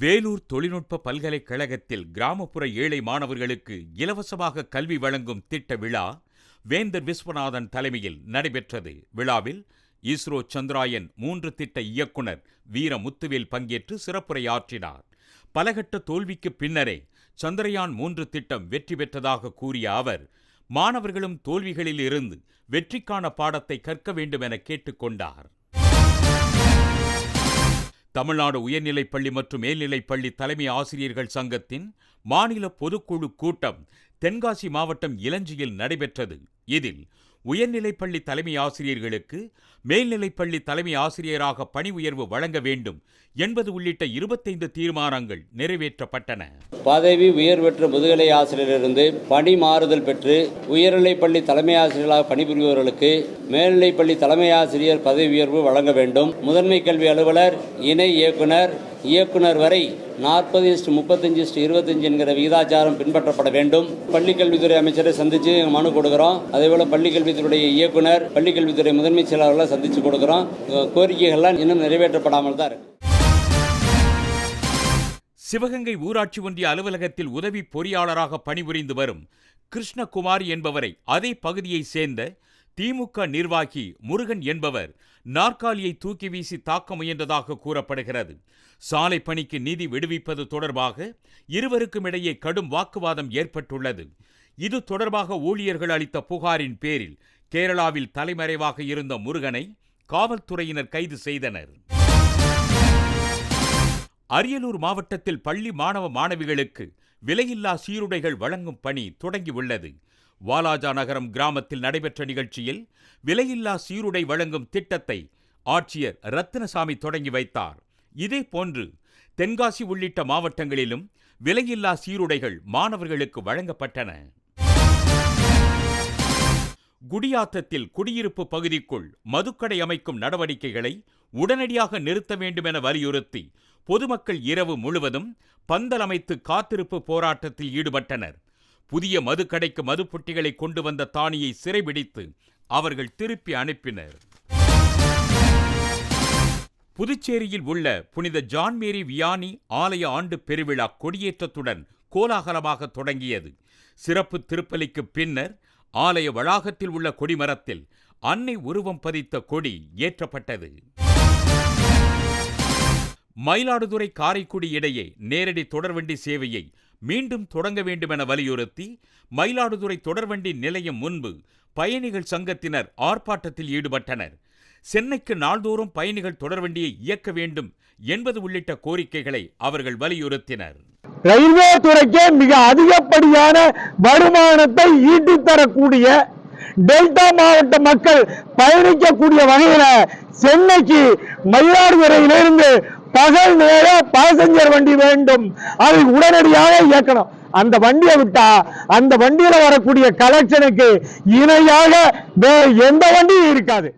வேலூர் தொழில்நுட்ப பல்கலைக்கழகத்தில் கிராமப்புற ஏழை மாணவர்களுக்கு இலவசமாக கல்வி வழங்கும் திட்ட விழா வேந்தர் விஸ்வநாதன் தலைமையில் நடைபெற்றது. விழாவில் இஸ்ரோ சந்திராயன் மூன்று திட்ட இயக்குனர் வீர முத்துவேல் பங்கேற்று சிறப்புரையாற்றினார். பலகட்ட தோல்விக்கு பின்னரே சந்திரயான் மூன்று திட்டம் வெற்றி பெற்றதாக கூறிய அவர் மாணவர்களும் தோல்விகளில் இருந்து வெற்றிக்கான பாடத்தை கற்க வேண்டும் என கேட்டுக்கொண்டார் தமிழ்நாடு உயர்நிலைப்பள்ளி மற்றும் மேல்நிலைப்பள்ளி தலைமை ஆசிரியர்கள் சங்கத்தின் மாநில பொதுக்குழு கூட்டம் தென்காசி மாவட்டம் இலஞ்சியில் நடைபெற்றது. இதில் உயர்நிலைப்பள்ளி தலைமை ஆசிரியர்களுக்கு மேல்நிலைப்பள்ளி தலைமை ஆசிரியராக பணி உயர்வு வழங்க வேண்டும் என்பது உள்ளிட்ட இருபத்தைந்து தீர்மானங்கள் நிறைவேற்றப்பட்டன. பதவி உயர்வு பெற்ற முதுகலை ஆசிரியரிலிருந்து பணி மாறுதல் பெற்று உயர்நிலைப்பள்ளி தலைமை ஆசிரியர்களாக பணிபுரிபவர்களுக்கு மேல்நிலைப்பள்ளி தலைமை ஆசிரியர் பதவி உயர்வு வழங்க வேண்டும். முதன்மை கல்வி அலுவலர் இணை இயக்குனர் இயக்குனர் வரை நாற்பது இஸ்டு முப்பத்தஞ்சு இஸ்டு இருபத்தஞ்சு என்கிற விகிதாச்சாரம் பின்பற்றப்பட வேண்டும். பள்ளிக்கல்வித்துறை அமைச்சரை சந்தித்து மனு கொடுக்குறோம். அதேபோல் பள்ளிக்கல்வித்துறையுடைய இயக்குனர் பள்ளிக்கல்வித்துறை முதன்மை செயலாளர்களை சந்தித்து கொடுக்குறோம். கோரிக்கைகள்லாம் இன்னும் நிறைவேற்றப்படாமல் தான் இருக்கு. சிவகங்கை ஊராட்சி ஒன்றிய அலுவலகத்தில் உதவி பொறியாளராக பணிபுரிந்து வரும் கிருஷ்ணகுமார் என்பவரை அதே பகுதியைச் சேர்ந்த திமுக நிர்வாகி முருகன் என்பவர் நாற்காலியை தூக்கி வீசி தாக்க முயன்றதாக கூறப்படுகிறது. சாலை பணிக்கு நிதி விடுவிப்பது தொடர்பாக இருவருக்கும் இடையே கடும் வாக்குவாதம் ஏற்பட்டுள்ளது. இது தொடர்பாக ஊழியர்கள் அளித்த புகாரின் பேரில் கேரளாவில் தலைமறைவாக இருந்த முருகனை காவல்துறையினர் கைது செய்தனர். அரியலூர் மாவட்டத்தில் பள்ளி மாணவ மாணவிகளுக்கு விலையில்லா சீருடைகள் வழங்கும் பணி தொடங்கியுள்ளது. வாலாஜா நகரம் கிராமத்தில் நடைபெற்ற நிகழ்ச்சியில் விலையில்லா சீருடை வழங்கும் திட்டத்தை ஆட்சியர் ரத்தினசாமி தொடங்கி வைத்தார். இதே போன்று தென்காசி உள்ளிட்ட மாவட்டங்களிலும் விலையில்லா சீருடைகள் மாணவர்களுக்கு வழங்கப்பட்டன. குடியாத்தத்தில் குடியிருப்பு பகுதிக்குள் மதுக்கடை அமைக்கும் நடவடிக்கைகளை உடனடியாக நிறுத்த வேண்டும் என வலியுறுத்தி பொதுமக்கள் இரவு முழுவதும் பந்தல் அமைத்து காத்திருப்பு போராட்டத்தில் ஈடுபட்டனர். புதிய மதுக்கடைக்கு மதுப்புட்டிகளை கொண்டு வந்த தானியை சிறைபிடித்து அவர்கள் திருப்பி அனுப்பினர். புதுச்சேரியில் உள்ள புனித ஜான்மேரி வியானி ஆலய ஆண்டு பெருவிழா கொடியேற்றத்துடன் கோலாகலமாக தொடங்கியது. சிறப்பு திருப்பலிக்கு பின்னர் ஆலய வளாகத்தில் உள்ள கொடிமரத்தில் அன்னை உருவம் பதித்த கொடி ஏற்றப்பட்டது. மயிலாடுதுறை காரைக்குடி இடையே நேரடி தொடர்வண்டி சேவையை மீண்டும் தொடங்க வேண்டும் என வலியுறுத்தி மயிலாடுதுறை தொடர்வண்டி நிலையம் முன்பு பயணிகள் சங்கத்தினர் ஆர்ப்பாட்டத்தில் ஈடுபட்டனர். சென்னைக்கு நாள்தோறும் பயணிகள் தொடர்வண்டியை இயக்க வேண்டும் என்பது உள்ளிட்ட கோரிக்கைகளை அவர்கள் வலியுறுத்தினர். ரயில்வே துறைக்கே மிக அதிகப்படியான வருமானத்தை ஈட்டித் தரக்கூடிய டெல்டா மாவட்ட மக்கள் பயணிக்கக்கூடிய வகையில சென்னைக்கு மயிலாடுதுறையிலிருந்து பகல் நேர பாசஞ்சர் வண்டி வேண்டும். அதை உடனடியாக இயக்கணும். அந்த வண்டியை விட்டா அந்த வண்டியில வரக்கூடிய கலெக்ஷனுக்கு இணையாக எந்த வண்டியும் இருக்காது.